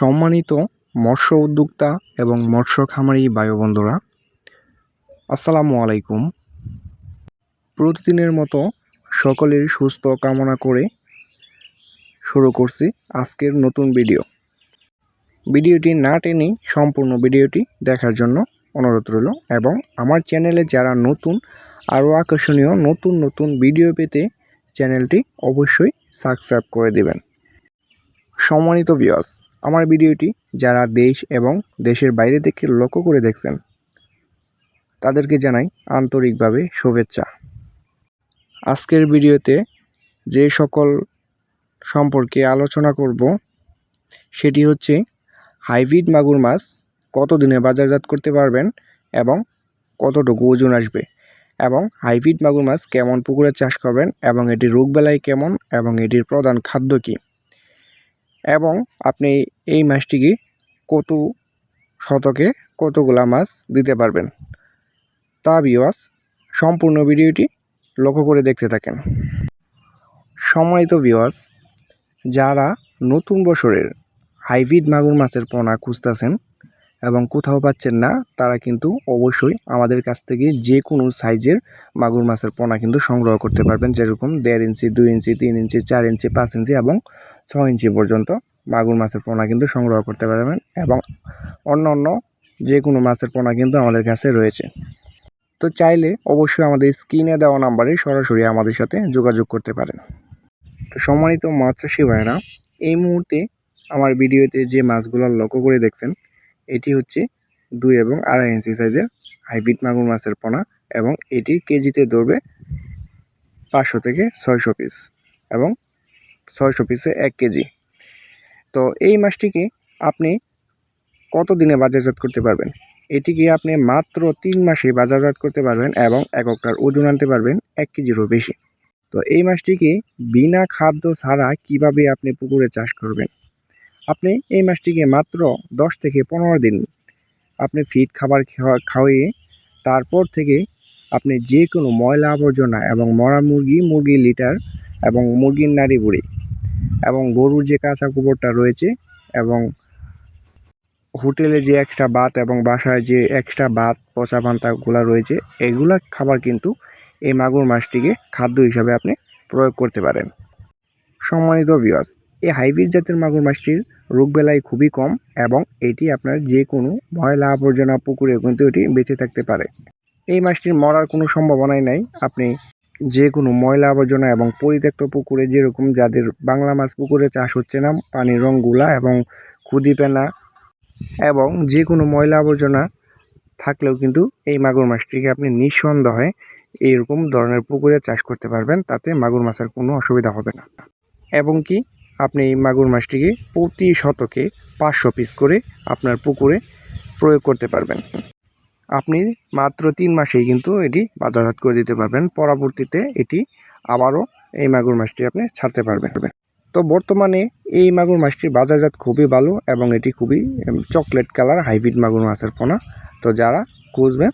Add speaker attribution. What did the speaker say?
Speaker 1: সম্মানিত মৎস্য উদ্যোক্তা এবং মৎস্য খামারি ভাই বন্ধুরা আসসালামু আলাইকুম। প্রতিদিনের মতো সকলের সুস্থ কামনা করে শুরু করছি আজকের নতুন ভিডিও। ভিডিওটি না টেনে সম্পূর্ণ ভিডিওটি দেখার জন্য অনুরোধ রইল এবং আমার চ্যানেলে যারা নতুন, আরও আকর্ষণীয় নতুন নতুন ভিডিও পেতে চ্যানেলটি অবশ্যই সাবস্ক্রাইব করে দেবেন। সম্মানিত ভিউয়ার্স আমার ভিডিওটি যারা দেশ এবং দেশের বাইরে থেকে লক্ষ্য করে দেখছেন, তাদেরকে জানাই আন্তরিকভাবে শুভেচ্ছা। আজকের ভিডিওতে যে সকল সম্পর্কে আলোচনা করব, সেটি হচ্ছে হাইব্রিড মাগুর মাছ কতদিনে বাজারজাত করতে পারবেন এবং কতটুকু ওজন আসবে এবং হাইব্রিড মাগুর মাছ কেমন পুকুরে চাষ করবেন এবং এটির রোগবেলায় কেমন এবং এটির প্রধান খাদ্য কী? এবং আপনি এই মাছটিকে কত শতকে কতগুলা মাছ দিতে পারবেন? তা বিওয়াস সম্পূর্ণ ভিডিওটি লক্ষ্য করে দেখতে থাকেন। সম্মানিত বিওয়াস যারা নতুন বছরের হাইব্রিড মাগুর মাছের পোনা খুঁজতেছেন এবং কোথাও পাচ্ছেন না, তারা কিন্তু অবশ্যই আমাদের কাছ থেকে যে কোনো সাইজের মাগুর মাছের পোনা কিন্তু সংগ্রহ করতে পারবেন। যেরকম দেড় ইঞ্চি, দুই ইঞ্চি, তিন ইঞ্চি, চার ইঞ্চি, পাঁচ ইঞ্চি এবং ছ ইঞ্চি পর্যন্ত মাগুর মাছের পোনা কিন্তু সংগ্রহ করতে পারবেন এবং অন্য অন্য যে কোনো মাছের পোনা কিন্তু আমাদের কাছে রয়েছে। তো চাইলে অবশ্যই আমাদের স্ক্রিনে দেওয়া নাম্বারে সরাসরি আমাদের সাথে যোগাযোগ করতে পারেন। তো সম্মানিত মাছ চাষি এই মুহূর্তে আমার ভিডিওতে যে মাছগুলো লক্ষ্য করে দেখছেন এটি হচ্ছে দুই এবং আড়াই ইঞ্চি সাইজের হাইব্রিড মাগুর মাছের পোনা এবং এটি কেজিতে ধরবে পাঁচশো থেকে ছয়শো পিস এবং ছয়শো পিসে এক কেজি। তো এই মাছটিকে আপনি কত দিনে বাজারজাত করতে পারবেন? এটিকে আপনি মাত্র তিন মাসে বাজারজাত করতে পারবেন এবং এককটার ওজন আনতে পারবেন এক কেজিরও বেশি। তো এই মাছটিকে বিনা খাদ্য ছাড়া কীভাবে আপনি পুকুরে চাষ করবেন? আপনি এই মাছটিকে মাত্র দশ থেকে পনেরো দিন আপনি ফিড খাবার খাওয়া- খাওয়িয়ে তারপর থেকে আপনি যে কোনো ময়লা আবর্জনা এবং মরা মুরগি মুরগির লিটার এবং মুরগির নাড়ি বুড়ি এবং গরুর যে কাঁচা গোবরটা রয়েছে এবং হোটেলে যে একটা বাত এবং বাসায় যে একটা বাত, পচা পান্তাগুলো রয়েছে, এগুলা খাবার কিন্তু এই মাগুর মাছটিকে খাদ্য হিসাবে আপনি প্রয়োগ করতে পারেন। সম্মানিত ভিউয়ার্স এই হাইব্রিড জাতের মাগুর মাছটির রোগ রোগবেলায় খুবই কম এবং এটি আপনার যে কোনো ময়লা আবর্জনা পুকুরে কিন্তু এটি বেঁচে থাকতে পারে। এই মাছটির মরার কোনো সম্ভাবনাই নাই। আপনি যে কোনো ময়লা আবর্জনা এবং পরিত্যক্ত পুকুরে যেরকম যাদের বাংলা মাছ পুকুরে চাষ হচ্ছে না, পানির রঙগুলা এবং খুদি পেনা এবং যে কোনো ময়লা আবর্জনা থাকলেও কিন্তু এই মাগুর মাছটিকে আপনি নিঃসন্দেহে এইরকম ধরনের পুকুরে চাষ করতে পারবেন, তাতে মাগুর মাছের কোনো অসুবিধা হবে না। এবং কি আপনি এই মাগুর মাছটিকে প্রতি শতকে পাঁচশো পিস করে আপনার পুকুরে প্রয়োগ করতে পারবেন। আপনি মাত্র তিন মাসেই কিন্তু এটি বাজারজাত করে দিতে পারবেন। পরবর্তীতে এটি আবারও এই মাগুর মাছটি আপনি ছাড়তে পারবেন। তো বর্তমানে এই মাগুর মাছটির বাজারজাত খুবই ভালো এবং এটি খুবই চকলেট কালার হাইব্রিড মাগুর মাছের পোনা। তো যারা খুঁজবেন